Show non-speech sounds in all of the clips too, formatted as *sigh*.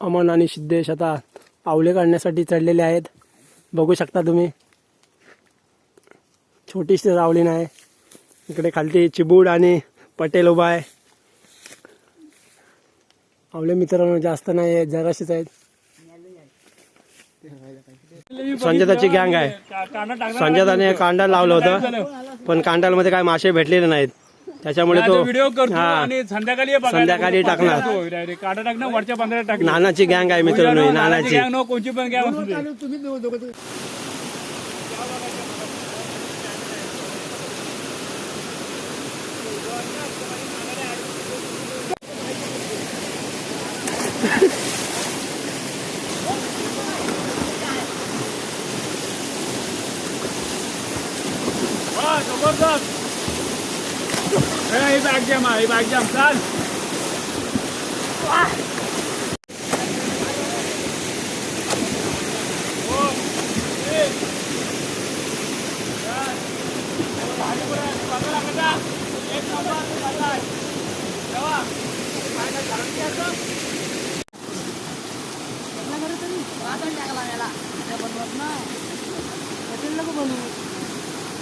अमन आणि सिद्धेश आता आवले काढण्यासाठी चढलेले आहेत. बघू शकता तुम्ही. छोटीशी रावली नाही इकडे खालती चिबूड आणि पटेल उभा आहे. आवले मित्रांनो जास्त नाही आहेत जराशीच आहेत. संजयताची गँग आहे. संजयताने कांडा लावलं होतं पण कांडालमध्ये काय मासे भेटलेले नाहीत. त्याच्यामुळे तो व्हिडिओ करतो हा. आणि संध्याकाळी ये बघायला. संध्याकाळी टाकणार. होय, direct. काटा टाकणार वरच्या बांधायला टाकणार नानाची गँग आहे मित्रांनो ही नानाची गॅंग नो कोणची पण गॅंग असू दे. वा, जबरदस्त हे, ही बॅग जॅम ही बॅग जॅम चाल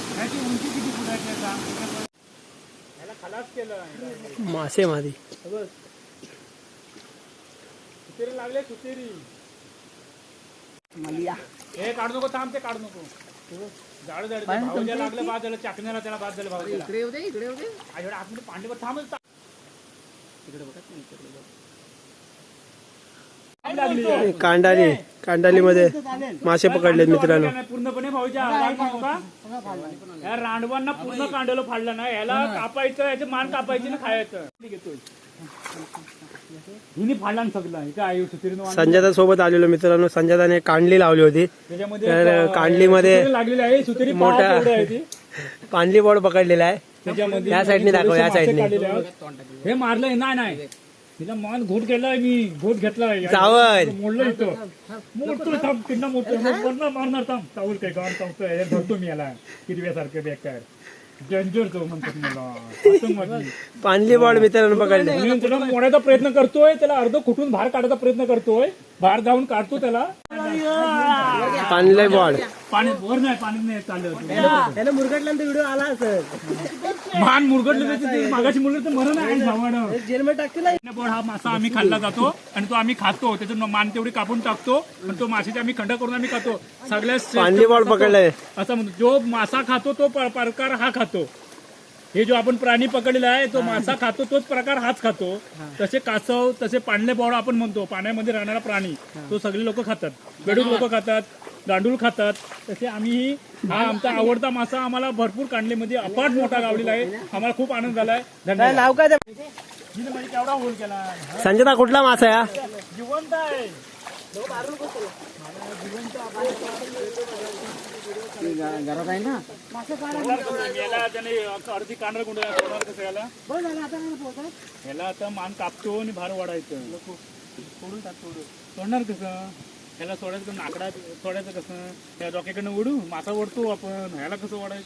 ह्याची उंची किती फुटाची आहे सांग? ह्याला खलास केलं मासे मादी सुतेरी लागले सुतेरी हे काढू नको थांब ते काढू नको. जाड जाड भाऊच्या लागलं बाद झालं चाकण्याला त्याला बाद झालं भाऊ इकडे होते इकडे होते आतमध्ये पांडीवर थांबच लागली कांडाली कांडालीमध्ये मासे पकडलेत मित्रांनो. पूर्णपणे भाऊच्या रांडवांना पूर्ण कांडलं फाडलं ना याला कापायचं याचे मान कापायची ना खायचं. हिने फाडला सगळं. हे. संजयता सोबत आलेलो मित्रांनो. संजयताने कांडली लावली होती. त्याच्यामध्ये तर कांडलीमध्ये सुतरी लागलेली आहे. सुतरी मोठा- मोठा आहे ती. *laughs* कांडली बोर्ड पकडलेला आहे. त्याच्यामध्ये या साईडने दाखव, या साईडने. हे मारलंय. नाही नाही. तिला मान घोट केलाय मी घोट घेतलाय. चावल. मोडलं इथं. मोडतो थांब मोडतो मारणार थांब. चावल काय गाण चावतोय. धरतो मी याला. हिरव्यासारखं बेकार. डेंजर तो म्हणतात मला. पांडली बोर्ड मित्रांनो पकडले म्हणून त्याला मोडायचा प्रयत्न करतोय. त्याला अर्ध कुठून बाहेर काढायचा प्रयत्न करतोय. बाहेर जाऊन काढतो त्याला. पांडले बोर्ड पाणी वर नाही पाणी नाही चाललं त्याला मुरगटल्यानंतर व्हिडिओ आला असं मान मुरगडलं मागाशी मुरगड तर मरण आहे जेलमध्ये टाकतील पण हा मासा आम्ही खाल्ला जातो आणि तो आम्ही खातो. त्याचं मान तेवढी कापून टाकतो आणि तो माशाचे आम्ही खंड करून आम्ही खातो. बोर्ड मासा तो- पकडलाय. असं म्हणतो जो मासा खातो तो प्रकार हा खातो. हे जो आपण प्राणी पकडलेला आहे तो मासा खातो तोच प्रकार हाच खातो. तसे कासव तसे पांडले बोळ आपण म्हणतो. पाण्यामध्ये राहणारा प्राणी तो सगळे लोक खातात. बेडूक लोक खातात गांडूळ खातात. तसे आम्ही हा आमचा आवडता मासा आम्हाला भरपूर कांडलेमध्ये अपाट मोठा गावलेला आहे. आम्हाला खूप आनंद झालाय. धन्यवाद. नाव काय हिने केवढा होल केला. संजयता कुठला मासा आहे हा? जिवंत आहे. याला त्याने अर्धी कांडर गुंड कसं याला ह्याला आता मान कापतो आणि भार वाढायचं सोडून टाक सोडणार कसं? ह्याला सोडायचं नाकडा सोडायचं कसं त्या डॉक्याकडनं ओढू मासा ओढतो आपण. ह्याला कसं ओढायचं?